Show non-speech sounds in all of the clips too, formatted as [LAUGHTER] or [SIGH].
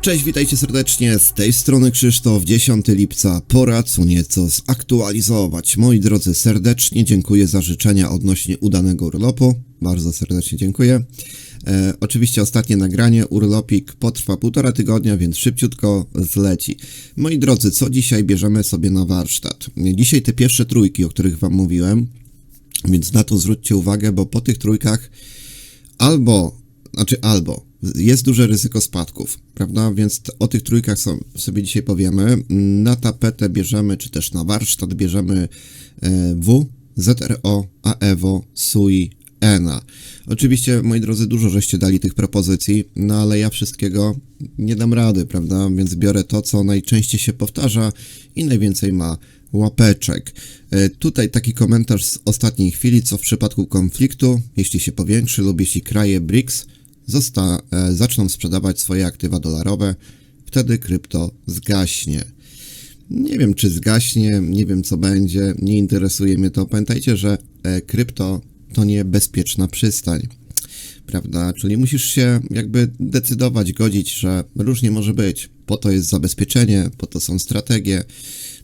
Cześć, witajcie serdecznie, z tej strony Krzysztof, 10 lipca, pora co nieco zaktualizować. Moi drodzy, serdecznie dziękuję za życzenia odnośnie udanego urlopu, bardzo serdecznie dziękuję. E, oczywiście ostatnie nagranie, urlopik potrwa półtora tygodnia, więc szybciutko zleci. Moi drodzy, co dzisiaj bierzemy sobie na warsztat? Dzisiaj te pierwsze trójki, o których wam mówiłem, więc na to zwróćcie uwagę, bo po tych trójkach albo, znaczy albo, jest duże ryzyko spadków, prawda? Więc o tych trójkach sobie dzisiaj powiemy. Na tapetę bierzemy, czy też na warsztat bierzemy e, W, ZRO, AEWO, SUI, ENA. Oczywiście, moi drodzy, dużo żeście dali tych propozycji, no ale ja wszystkiego nie dam rady, prawda? Więc biorę to, co najczęściej się powtarza i najwięcej ma łapeczek. E, Tutaj taki komentarz z ostatniej chwili, co w przypadku konfliktu, jeśli się powiększy lub jeśli kraje BRICS zosta- e, zaczną sprzedawać swoje aktywa dolarowe, wtedy krypto zgaśnie. Nie wiem, czy zgaśnie, nie wiem, co będzie, nie interesuje mnie to. Pamiętajcie, że e, krypto to nie bezpieczna przystań, prawda? Czyli musisz się jakby decydować, godzić, że różnie może być. Po to jest zabezpieczenie, po to są strategie,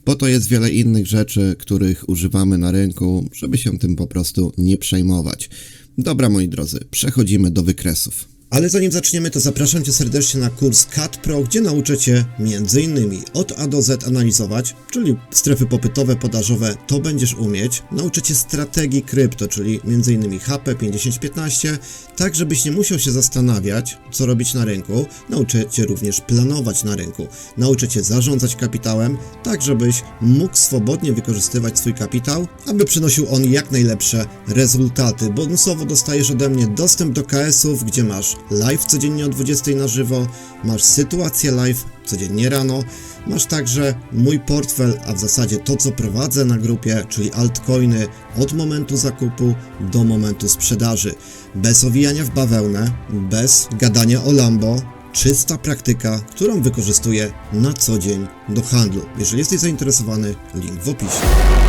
po to jest wiele innych rzeczy, których używamy na rynku, żeby się tym po prostu nie przejmować. Dobra, moi drodzy, przechodzimy do wykresów. Ale zanim zaczniemy, to zapraszam Cię serdecznie na kurs CAT Pro, gdzie nauczę Cię m.in. od A do Z analizować, czyli strefy popytowe, podażowe, to będziesz umieć. Nauczę Cię strategii krypto, czyli m.in. HP 5015, tak żebyś nie musiał się zastanawiać, co robić na rynku. Nauczę Cię również planować na rynku. Nauczę Cię zarządzać kapitałem, tak żebyś mógł swobodnie wykorzystywać swój kapitał, aby przynosił on jak najlepsze rezultaty. Bonusowo dostajesz ode mnie dostęp do KS-ów, gdzie masz live codziennie o 20 na żywo, masz sytuację live codziennie rano, masz także mój portfel, a w zasadzie to co prowadzę na grupie, czyli altcoiny od momentu zakupu do momentu sprzedaży. Bez owijania w bawełnę, bez gadania o Lambo, czysta praktyka, którą wykorzystuję na co dzień do handlu. Jeżeli jesteś zainteresowany, link w opisie.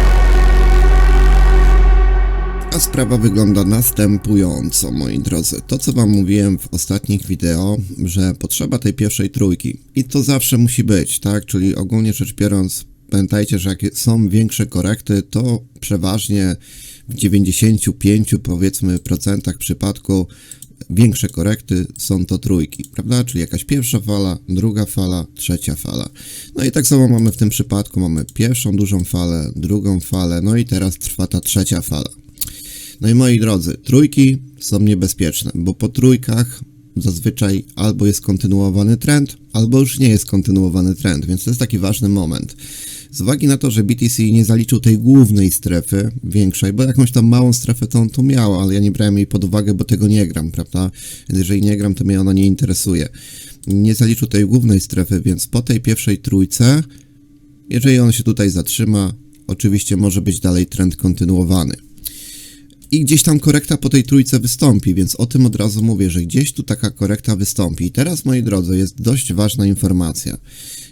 A sprawa wygląda następująco, moi drodzy. To, co Wam mówiłem w ostatnich wideo, że potrzeba tej pierwszej trójki. I to zawsze musi być, tak? Czyli ogólnie rzecz biorąc, pamiętajcie, że jak są większe korekty, to przeważnie w 95 powiedzmy procentach przypadku większe korekty są to trójki, prawda? Czyli jakaś pierwsza fala, druga fala, trzecia fala. No i tak samo mamy w tym przypadku, mamy pierwszą dużą falę, drugą falę, no i teraz trwa ta trzecia fala. No i moi drodzy, trójki są niebezpieczne, bo po trójkach zazwyczaj albo jest kontynuowany trend, albo już nie jest kontynuowany trend, więc to jest taki ważny moment. Z uwagi na to, że BTC nie zaliczył tej głównej strefy większej, bo jakąś tam małą strefę to on tu miał, ale ja nie brałem jej pod uwagę, bo tego nie gram, prawda? Jeżeli nie gram, to mnie ona nie interesuje. Nie zaliczył tej głównej strefy, więc po tej pierwszej trójce, jeżeli on się tutaj zatrzyma, oczywiście może być dalej trend kontynuowany i gdzieś tam korekta po tej trójce wystąpi, więc o tym od razu mówię, że gdzieś tu taka korekta wystąpi. I teraz, moi drodzy, jest dość ważna informacja.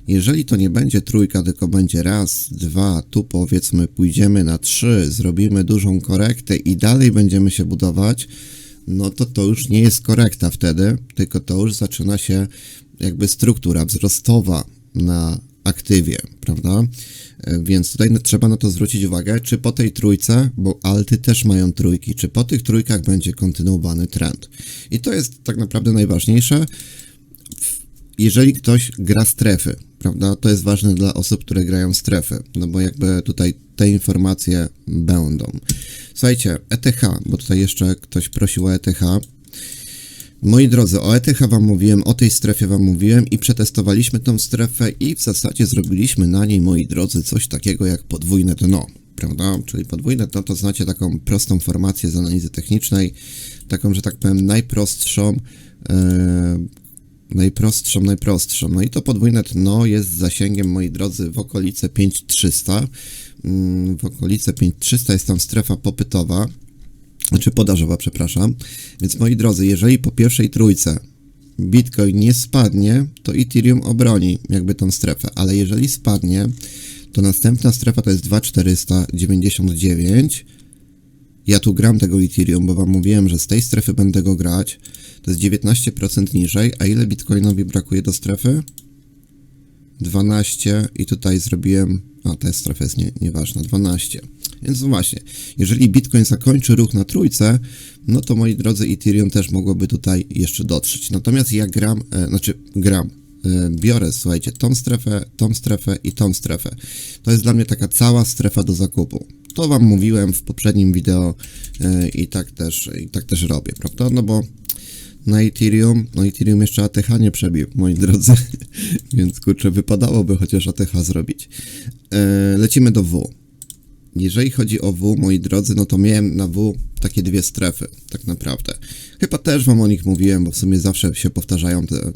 Jeżeli to nie będzie trójka, tylko będzie raz, dwa, tu powiedzmy pójdziemy na trzy, zrobimy dużą korektę i dalej będziemy się budować, no to to już nie jest korekta wtedy, tylko to już zaczyna się jakby struktura wzrostowa na aktywie, prawda? Więc tutaj trzeba na to zwrócić uwagę, czy po tej trójce, bo alty też mają trójki, czy po tych trójkach będzie kontynuowany trend. I to jest tak naprawdę najważniejsze, jeżeli ktoś gra strefy, prawda? To jest ważne dla osób, które grają strefy, no bo jakby tutaj te informacje będą. Słuchajcie, ETH, bo tutaj jeszcze ktoś prosił o ETH. Moi drodzy, o ETH wam mówiłem, o tej strefie wam mówiłem i przetestowaliśmy tą strefę i w zasadzie zrobiliśmy na niej, moi drodzy, coś takiego jak podwójne dno, prawda? Czyli podwójne dno to znacie taką prostą formację z analizy technicznej, taką, że tak powiem, najprostszą, e, najprostszą, najprostszą. No i to podwójne dno jest zasięgiem, moi drodzy, w okolice 5300. Mm, W okolice 5300 jest tam strefa popytowa, znaczy podażowa, przepraszam. Więc moi drodzy, jeżeli po pierwszej trójce Bitcoin nie spadnie, to Ethereum obroni jakby tą strefę, ale jeżeli spadnie, to następna strefa to jest 2499 ja tu gram tego Ethereum, bo wam mówiłem, że z tej strefy będę go grać. To jest 19% niżej, a ile bitcoinowi brakuje do strefy? 12 i tutaj zrobiłem, a ta strefa jest nie, nieważna, 12. Więc no właśnie, jeżeli Bitcoin zakończy ruch na trójce, no to moi drodzy Ethereum też mogłoby tutaj jeszcze dotrzeć. Natomiast ja gram, e, znaczy gram, e, biorę, słuchajcie, tą strefę, tą strefę i tą strefę. To jest dla mnie taka cała strefa do zakupu. To wam mówiłem w poprzednim wideo e, i tak też, i tak też robię, prawda? No bo na Ethereum, no Ethereum jeszcze ATH nie przebił, moi drodzy, [LAUGHS] więc kurczę, wypadałoby chociaż ATH zrobić. E, lecimy do W. Jeżeli chodzi o W, moi drodzy, no to miałem na W takie dwie strefy, tak naprawdę. Chyba też wam o nich mówiłem, bo w sumie zawsze się powtarzają te,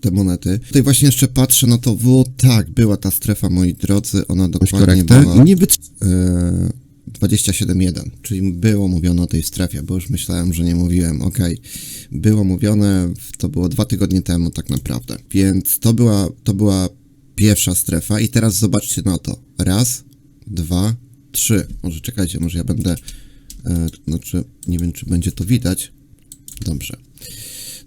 te monety. Tutaj właśnie jeszcze patrzę, no to W, tak, była ta strefa, moi drodzy, ona dokładnie była... Nie wytr- e, 27.1, czyli było mówione o tej strefie, bo już myślałem, że nie mówiłem, okej. Było mówione, to było dwa tygodnie temu tak naprawdę, więc to była, to była pierwsza strefa i teraz zobaczcie na to. Raz, dwa, trzy. Może czekajcie, może ja będę, e, znaczy nie wiem, czy będzie to widać. Dobrze.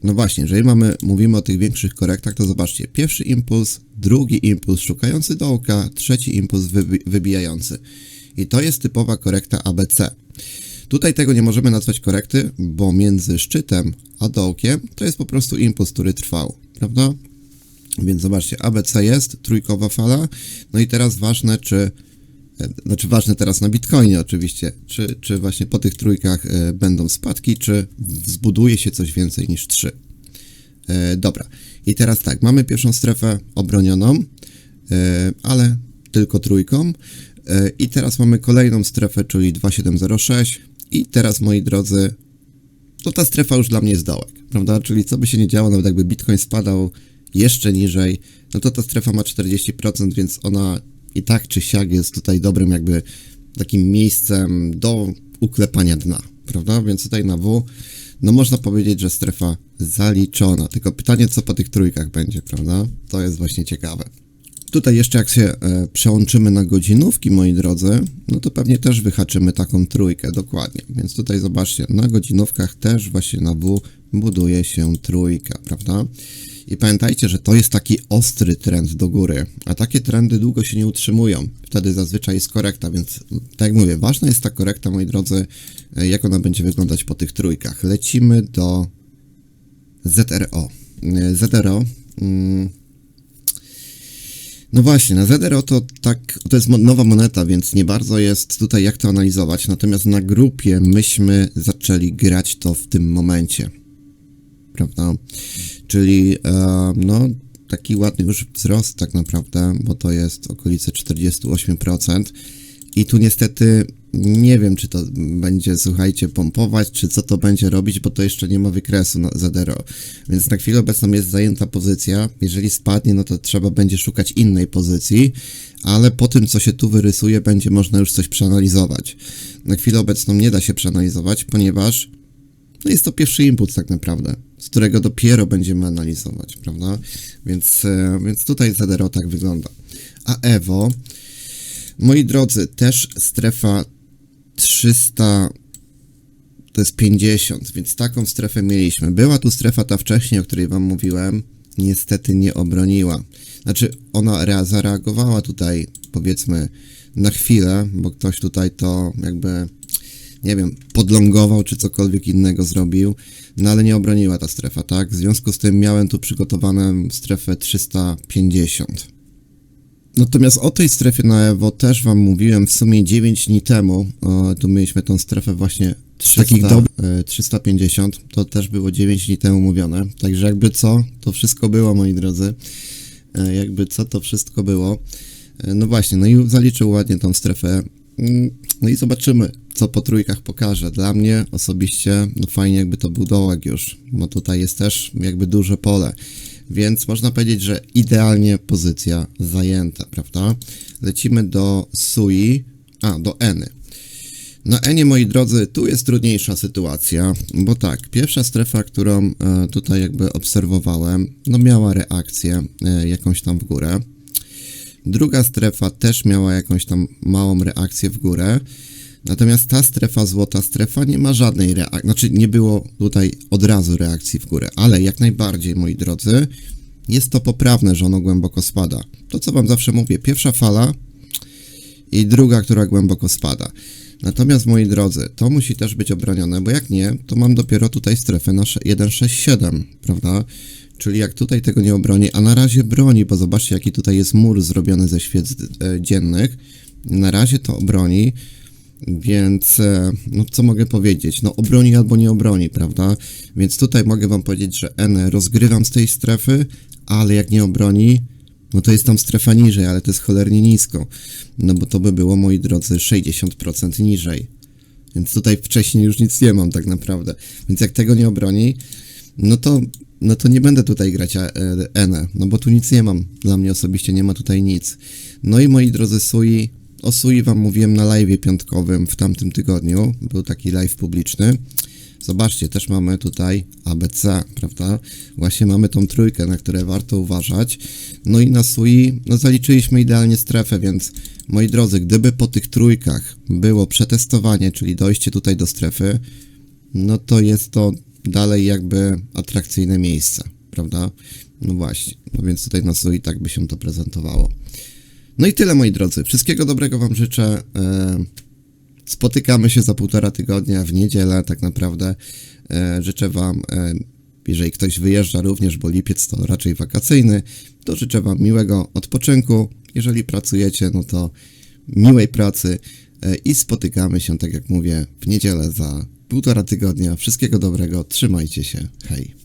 No właśnie, jeżeli mamy, mówimy o tych większych korektach, to zobaczcie, pierwszy impuls, drugi impuls szukający dołka, trzeci impuls wybi wybijający. I to jest typowa korekta ABC. Tutaj tego nie możemy nazwać korekty, bo między szczytem a dołkiem to jest po prostu impuls, który trwał, prawda? Więc zobaczcie, ABC jest, trójkowa fala, no i teraz ważne, czy, znaczy ważne teraz na Bitcoinie oczywiście, czy, czy właśnie po tych trójkach e, będą spadki, czy zbuduje się coś więcej niż 3. E, dobra, i teraz tak, mamy pierwszą strefę obronioną, e, ale tylko trójką. I teraz mamy kolejną strefę, czyli 2706. I teraz, moi drodzy, to ta strefa już dla mnie jest dołek, prawda? Czyli co by się nie działo, nawet jakby Bitcoin spadał jeszcze niżej, no to ta strefa ma 40%, więc ona i tak czy siak jest tutaj dobrym jakby takim miejscem do uklepania dna, prawda? Więc tutaj na W, no można powiedzieć, że strefa zaliczona. Tylko pytanie, co po tych trójkach będzie, prawda? To jest właśnie ciekawe. Tutaj jeszcze jak się e, przełączymy na godzinówki, moi drodzy, no to pewnie też wyhaczymy taką trójkę, dokładnie. Więc tutaj zobaczcie, na godzinówkach też właśnie na W buduje się trójka, prawda? I pamiętajcie, że to jest taki ostry trend do góry, a takie trendy długo się nie utrzymują. Wtedy zazwyczaj jest korekta, więc tak jak mówię, ważna jest ta korekta, moi drodzy, e, jak ona będzie wyglądać po tych trójkach. Lecimy do ZRO. E, ZRO... Mm, no właśnie, na ZRO to tak, to jest nowa moneta, więc nie bardzo jest tutaj jak to analizować, natomiast na grupie myśmy zaczęli grać to w tym momencie, prawda? Czyli, e, no, taki ładny już wzrost tak naprawdę, bo to jest okolice 48%. I tu niestety nie wiem, czy to będzie, słuchajcie, pompować, czy co to będzie robić, bo to jeszcze nie ma wykresu na Zadero. Więc na chwilę obecną jest zajęta pozycja. Jeżeli spadnie, no to trzeba będzie szukać innej pozycji, ale po tym, co się tu wyrysuje, będzie można już coś przeanalizować. Na chwilę obecną nie da się przeanalizować, ponieważ no jest to pierwszy impuls tak naprawdę, którego dopiero będziemy analizować, prawda? Więc, e, więc tutaj Zadero tak wygląda. A Evo, moi drodzy, też strefa 300 to jest 50, więc taką strefę mieliśmy. Była tu strefa ta wcześniej, o której wam mówiłem, niestety nie obroniła. Znaczy, ona rea- zareagowała tutaj, powiedzmy, na chwilę, bo ktoś tutaj to jakby, nie wiem, podlągował czy cokolwiek innego zrobił, no ale nie obroniła ta strefa, tak? W związku z tym miałem tu przygotowaną strefę 350. Natomiast o tej strefie na Evo też wam mówiłem w sumie 9 dni temu. O, tu mieliśmy tą strefę właśnie 300, Takich dob- e, 350. To też było 9 dni temu mówione. Także jakby co, to wszystko było, moi drodzy. E, Jakby co, to wszystko było. E, No właśnie, no i zaliczył ładnie tą strefę. Mm, No i zobaczymy, co po trójkach pokaże. Dla mnie osobiście, no fajnie jakby to był dołek już, bo tutaj jest też jakby duże pole. Więc można powiedzieć, że idealnie pozycja zajęta, prawda? Lecimy do Sui, a do Eny. Na Enie, moi drodzy, tu jest trudniejsza sytuacja, bo tak, pierwsza strefa, którą e, tutaj jakby obserwowałem, no miała reakcję e, jakąś tam w górę. Druga strefa też miała jakąś tam małą reakcję w górę. Natomiast ta strefa, złota strefa, nie ma żadnej reakcji, znaczy nie było tutaj od razu reakcji w górę, ale jak najbardziej, moi drodzy, jest to poprawne, że ono głęboko spada. To, co wam zawsze mówię, pierwsza fala i druga, która głęboko spada. Natomiast, moi drodzy, to musi też być obronione, bo jak nie, to mam dopiero tutaj strefę na sze- 1,67, prawda? Czyli jak tutaj tego nie obroni, a na razie broni, bo zobaczcie, jaki tutaj jest mur zrobiony ze świec e, dziennych. Na razie to obroni, więc e, no co mogę powiedzieć? No obroni albo nie obroni, prawda? Więc tutaj mogę wam powiedzieć, że N rozgrywam z tej strefy, ale jak nie obroni, no to jest tam strefa niżej, ale to jest cholernie nisko. No bo to by było, moi drodzy, 60% niżej. Więc tutaj wcześniej już nic nie mam tak naprawdę. Więc jak tego nie obroni, no to, no to nie będę tutaj grać e, N, no bo tu nic nie mam. Dla mnie osobiście nie ma tutaj nic. No i moi drodzy Sui, o Sui wam mówiłem na live piątkowym w tamtym tygodniu. Był taki live publiczny. Zobaczcie, też mamy tutaj ABC, prawda? Właśnie mamy tą trójkę, na które warto uważać. No i na SUI, no zaliczyliśmy idealnie strefę, więc moi drodzy, gdyby po tych trójkach było przetestowanie, czyli dojście tutaj do strefy, no to jest to dalej jakby atrakcyjne miejsce, prawda? No właśnie, no więc tutaj na SUI tak by się to prezentowało. No i tyle moi drodzy, wszystkiego dobrego wam życzę. E, Spotykamy się za półtora tygodnia w niedzielę, tak naprawdę. E, życzę Wam, e, jeżeli ktoś wyjeżdża również, bo lipiec to raczej wakacyjny, to życzę Wam miłego odpoczynku. Jeżeli pracujecie, no to miłej pracy i spotykamy się, tak jak mówię, w niedzielę za półtora tygodnia. Wszystkiego dobrego, trzymajcie się, hej.